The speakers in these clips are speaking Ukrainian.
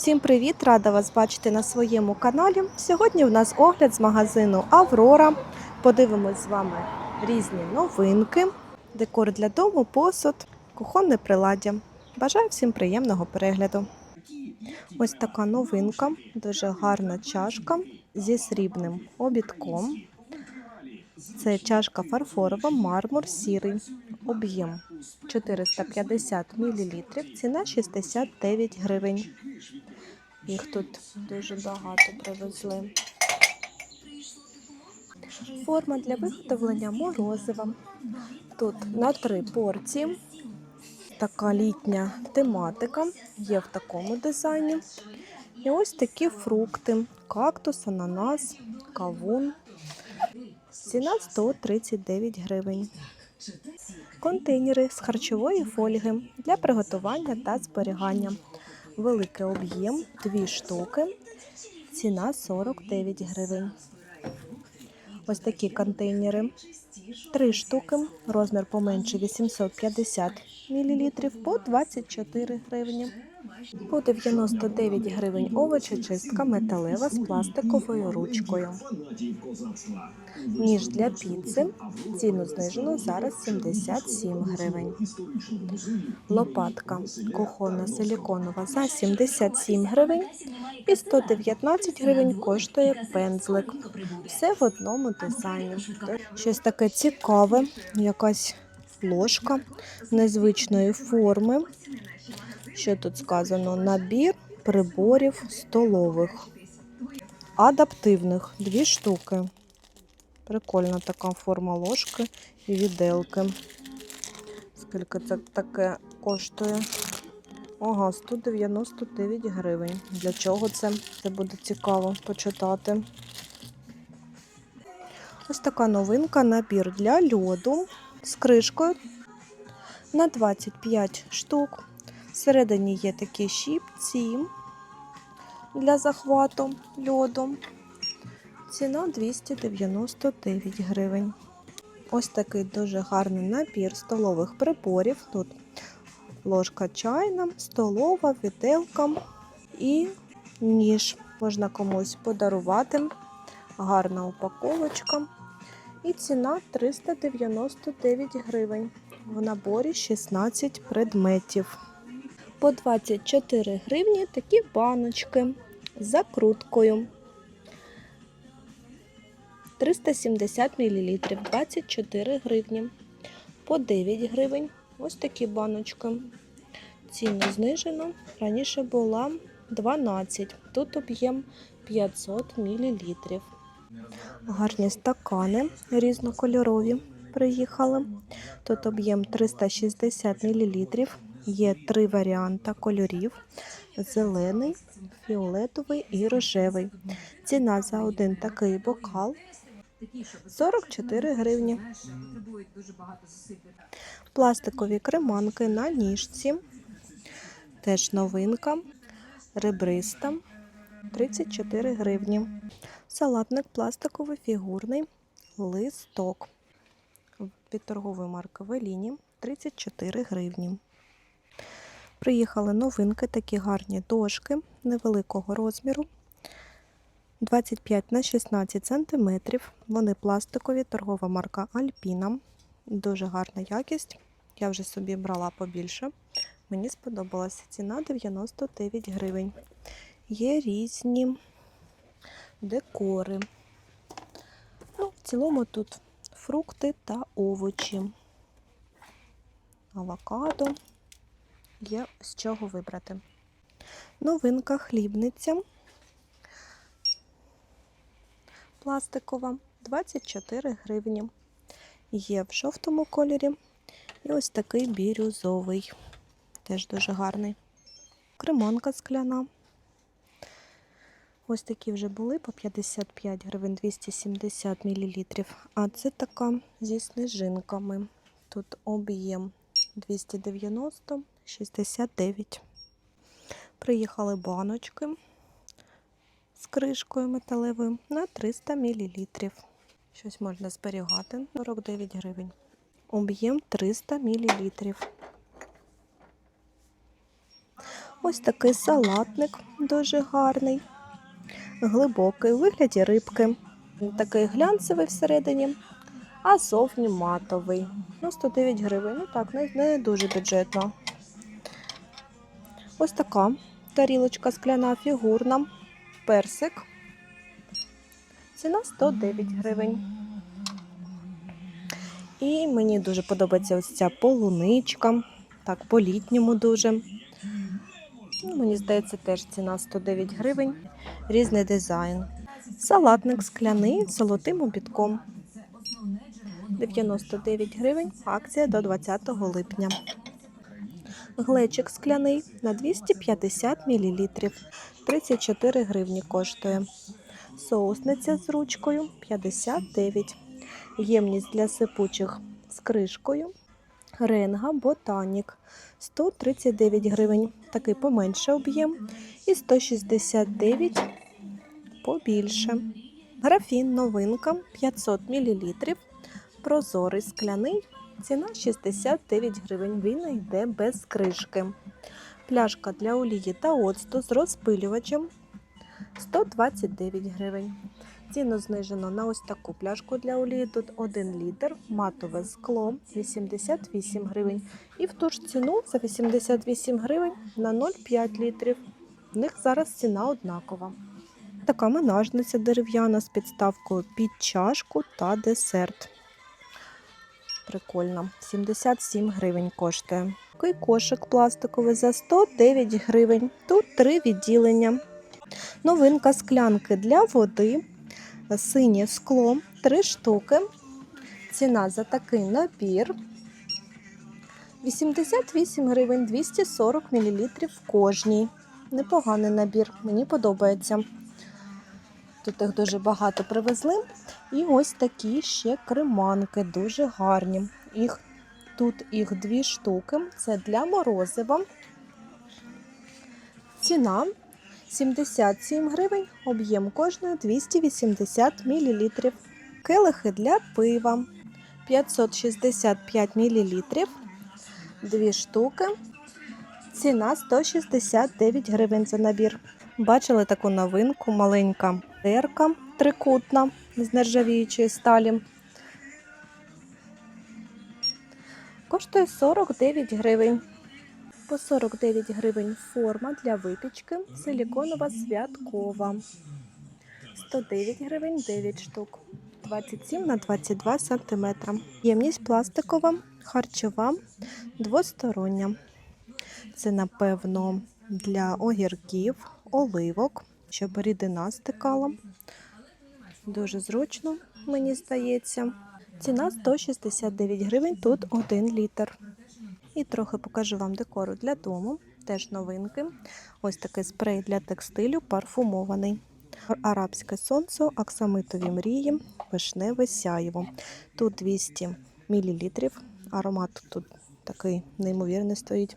Всім привіт! Рада вас бачити на своєму каналі. Сьогодні у нас огляд з магазину Аврора. Подивимось з вами різні новинки, декор для дому, посуд, кухонне приладдя. Бажаю всім приємного перегляду. Ось така новинка, дуже гарна чашка зі срібним обідком. Це чашка фарфорова, мармур сірий, об'єм 450 мл, ціна 69 гривень. Їх тут дуже багато привезли. Форма для виготовлення морозива. Тут на три порції. Така літня тематика є в такому дизайні. І ось такі фрукти: кактус, ананас, кавун. Ціна 139 гривень. Контейнери з харчової фольги для приготування та зберігання. Великий об'єм дві штуки. Ціна 49 гривень. Ось такі контейнери. Три штуки. Розмір поменше 850 мл по 24 гривні. По 99 гривень овочечистка металева з пластиковою ручкою. Ніж для піци. Ціну знижено зараз 77 гривень. Лопатка кухонна силіконова за 77 гривень і 119 гривень коштує пензлик. Все в одному дизайні. Щось таке цікаве, якась ложка незвичної форми. Що тут сказано? Набір приборів столових. Адаптивних дві штуки. Прикольна така форма ложки і віделки. Скільки це таке коштує? Ага, 199 гривень. Для чого це? Це буде цікаво почитати. Ось така новинка, набір для льоду з кришкою на 25 штук. Всередині є такі щіпці для захвату льоду. Ціна 299 гривень. Ось такий дуже гарний набір столових приборів. Тут ложка чайна, столова, віделка і ніж. Можна комусь подарувати. Гарна упаковочка. І ціна 399 гривень. В наборі 16 предметів. По 24 гривні такі баночки з закруткою. 370 мл 24 гривні. По 9 гривень ось такі баночки. Ціну знижено. Раніше була 12. Тут об'єм 500 мл. Гарні стакани різнокольорові приїхали. Тут об'єм 360 мл. Є три варіанти кольорів: зелений, фіолетовий і рожевий. Ціна за один такий бокал 44 гривні. Пластикові креманки на ніжці. Теж новинка. Ребриста 34 гривні. Салатник пластиковий фігурний листок. Від торгової марки Веліні 34 гривні. Приїхали новинки, такі гарні дошки невеликого розміру. 25 на 16 см. Вони пластикові, торгова марка Альпіна. Дуже гарна якість. Я вже собі брала побільше. Мені сподобалася ціна 99 гривень. Є різні декори. Ну, в цілому тут фрукти та овочі. Авокадо. Є з чого вибрати. Новинка хлібниця. Пластикова 24 гривні. Є в жовтому кольорі. І ось такий бірюзовий. Теж дуже гарний. Кремонка скляна. Ось такі вже були по 55 гривень 270 мл. А це така зі снежинками. Тут об'єм 290 69. Приїхали баночки з кришкою металевою на 300 мл. Щось можна зберігати 49 гривень. Об'єм 300 мл. Ось такий салатник дуже гарний, глибокий у вигляді рибки. Такий глянцевий всередині, а зовні матовий. Ну, 109 гривень. Ну так, не, не дуже бюджетно. Ось така тарілочка скляна фігурна, персик. Ціна 109 гривень. І мені дуже подобається ось ця полуничка. Так, по-літньому дуже. Ну, мені здається, теж ціна 109 гривень. Різний дизайн. Салатник скляний з золотим обідком. 99 гривень. Акція до 20 липня. Глечик скляний на 250 мл. 34 гривні коштує. Соусниця з ручкою 59. Ємність для сипучих з кришкою. Ренга Ботанік 139 гривень. Такий поменше об'єм. І 169 побільше. Графін новинка 500 мл. Прозорий скляний. Ціна 69 гривень. Він йде без кришки. Пляшка для олії та оцту з розпилювачем 129 гривень. Ціну знижено на ось таку пляшку для олії. Тут 1 літр, матове скло 88 гривень. І в ту ж ціну за 88 гривень на 0,5 літрів. В них зараз ціна однакова. Така менажниця дерев'яна з підставкою під чашку та десерт. Прикольно. 77 гривень коштує. Такий кошик пластиковий за 109 гривень. Тут три відділення. Новинка склянки для води. Синє скло 3 штуки. Ціна за такий набір 88 гривень 240 мл в кожній. Непоганий набір, мені подобається. Тут їх дуже багато привезли. І ось такі ще креманки, дуже гарні. Їх, тут їх дві штуки. Це для морозива. Ціна 77 гривень, об'єм кожної 280 мл. Келихи для пива 565 мл. Дві штуки. Ціна 169 гривень за набір. Бачили таку новинку, маленька дерка трикутна з нержавіючої сталі. Коштує 49 гривень. По 49 гривень форма для випічки силіконова святкова. 109 гривень 9 штук. 27 на 22 см. Ємність пластикова, харчова, двостороння. Це, напевно, для огірків, оливок, щоб рідина стикала. Дуже зручно, мені здається. Ціна 169 гривень, тут 1 літр. І трохи покажу вам декору для дому. Теж новинки. Ось такий спрей для текстилю парфумований. Арабське сонце, аксамитові мрії, вишневе сяєво. Тут 200 мл. Аромат тут такий неймовірний стоїть.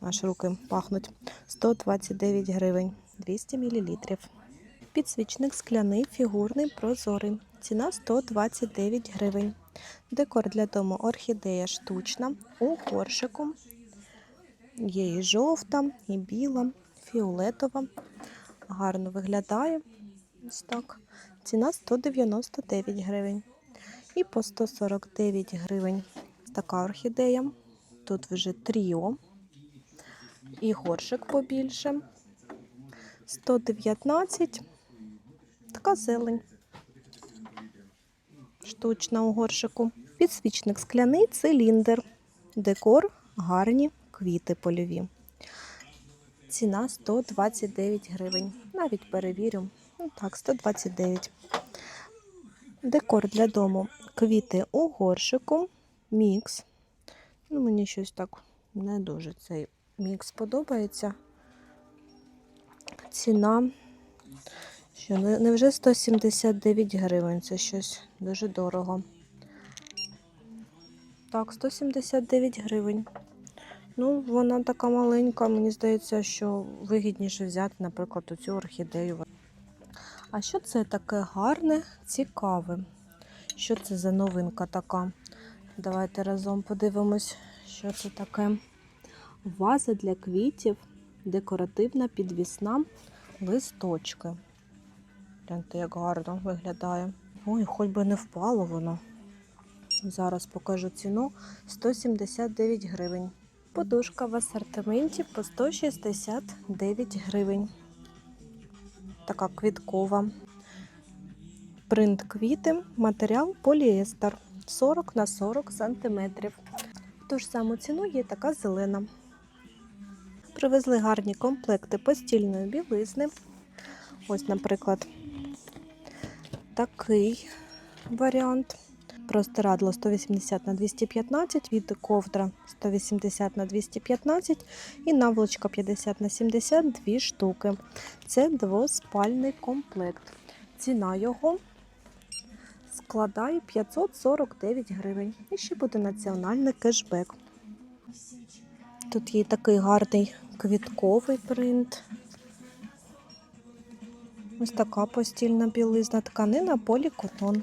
Аж руки пахнуть. 129 гривень, 200 мл. Підсвічник скляний, фігурний, прозорий. Ціна 129 гривень. Декор для дому орхідея штучна у горшику. Є і жовта, і біла, фіолетова. Гарно виглядає. Ось так. Ціна 199 гривень. І по 149 гривень така орхідея. Тут вже тріо. І горшик побільше. 119. Така зелень. Штучна у горшику. Підсвічник скляний циліндр. Декор гарні квіти польові. Ціна 129 гривень. Навіть перевірю. Ну так, 129. Декор для дому. Квіти у горшику. Мікс. Ну, мені щось так не дуже цей мікс подобається. Ціна. Що, не- невже 179 гривень? Це щось дуже дорого. Так, 179 гривень. Ну, вона така маленька, мені здається, що вигідніше взяти, наприклад, оцю орхідею. А що це таке гарне, цікаве? Що це за новинка така? Давайте разом подивимось, що це таке. Ваза для квітів декоративна підвісна листочки. Гляньте, як гарно виглядає. Ой, хоч би не впало воно. Зараз покажу ціну 179 гривень. Подушка в асортименті по 169 гривень. Така квіткова. Принт квіти, матеріал поліестер 40 на 40 сантиметрів. В ту ж саму ціну є така зелена. Привезли гарні комплекти постільної білизни. Ось, наприклад, такий варіант. Простирадло 180 на 215, від ковдра 180 на 215 і наволочка 50 на 70 дві штуки. Це двоспальний комплект. Ціна його складає 549 гривень. І ще буде національний кешбек. Тут є такий гарний квітковий принт. Ось така постільна білизна, тканина полікотон.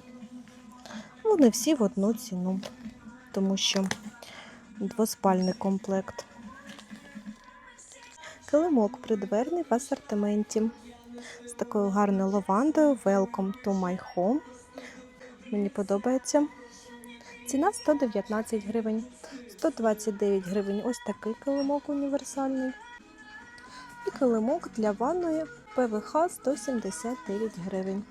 Вони всі в одну ціну, тому що двоспальний комплект. Килимок придверний в асортименті з такою гарною лавандою Welcome to my home. Мені подобається. Ціна 119 гривень, 129 гривень ось такий килимок універсальний. І килимок для ванної ПВХ 179 гривень.